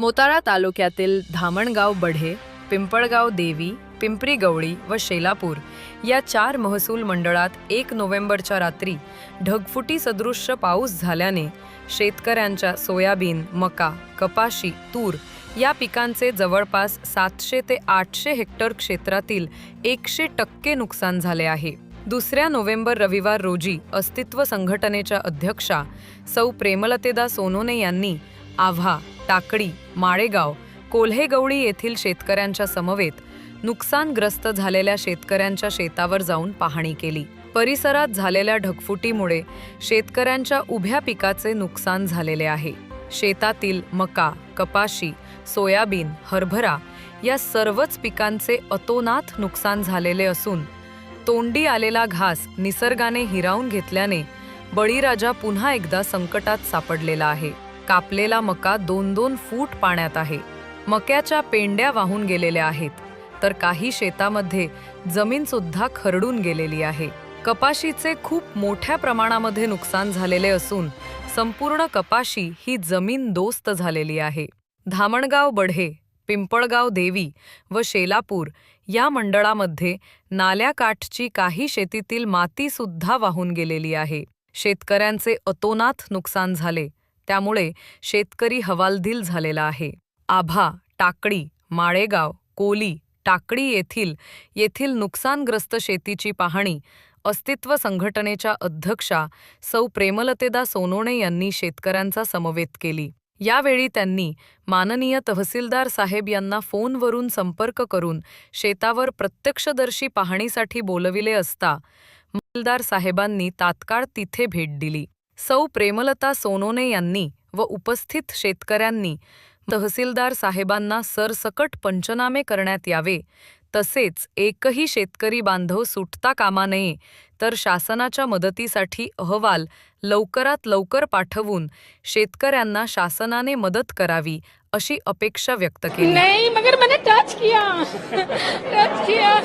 मोताळा तालुक्यातील धामणगाव बढे पिंपळगाव देवी पिंपरी गवळी व शेलापूर या चार महसूल मंडळात एक नोव्हेंबरच्या रात्री ढगफुटी सदृश्य पाऊस झाल्याने शेतकऱ्यांच्या सोयाबीन मका कपाशी तूर या पिकांचे जवळपास सातशे ते आठशे हेक्टर क्षेत्रातील एकशे टक्के नुकसान झाले आहे. दुसऱ्या नोव्हेंबर रविवार रोजी अस्तित्व संघटनेच्या अध्यक्षा सौ प्रेमलतेदा सोनोने यांनी आव्हा टाकडी माळेगाव कोल्हेगवळी येथील शेतकऱ्यांच्या समवेत नुकसानग्रस्त झालेल्या शेतकऱ्यांच्या शेतावर जाऊन पाहणी केली. परिसरात झालेल्या ढगफुटीमुळे शेतकऱ्यांच्या उभ्या पिकाचे नुकसान झालेले आहे. शेतातील मका कपाशी सोयाबीन हरभरा या सर्वच पिकांचे अतोनात नुकसान झालेले असून तोंडी आलेला घास निसर्गाने हिरावून घेतल्याने बळीराजा पुन्हा एकदा संकटात सापडलेला आहे. कापलेला मका दोन दोन फूट पाण्यात आहे. मक्याच्या पेंड्या वाहून गेलेल्या आहेत. तर काही शेतामध्ये जमीन सुद्धा खरडून गेलेली आहे. कपाशीचे खूप मोठ्या प्रमाणामध्ये नुकसान झालेले असून संपूर्ण कपाशी ही जमीन दोस्त झालेली आहे. धामणगाव बढे पिंपळगाव देवी व शेलापूर या मंडळामध्ये नाल्याकाठची काही शेतीतील मातीसुद्धा वाहून गेलेली आहे. शेतकऱ्यांचे अतोनात नुकसान झाले. त्यामुळे शेतकरी हवालदिल झालेला आहे. आभा टाकडी माळेगाव कोली टाकडी येथील येथील नुकसानग्रस्त शेतीची पाहणी अस्तित्व संघटनेच्या अध्यक्षा सौ प्रेमलतेदा सोनोणे यांनी शेतकऱ्यांचा समवेत केली. यावेळी त्यांनी माननीय तहसीलदार साहेब यांना फोनवरून संपर्क करून शेतावर प्रत्यक्षदर्शी पाहणीसाठी बोलविले असता तहसीलदार साहेबांनी तात्काळ तिथे भेट दिली. सौ प्रेमलता सोनोने यांनी व उपस्थित शेतकऱ्यांनी तहसीलदार साहेबांना सरसकट पंचनामे करण्यात यावे. तसेच एकही शेतकरी बांधव सुटता कामा नये तर शासनाच्या मदतीसाठी अहवाल लवकरात लवकर पाठवून शेतकऱ्यांना शासनाने मदत करावी अशी अपेक्षा व्यक्त केली. नाही मगर मैंने टच किया. Touch KIA.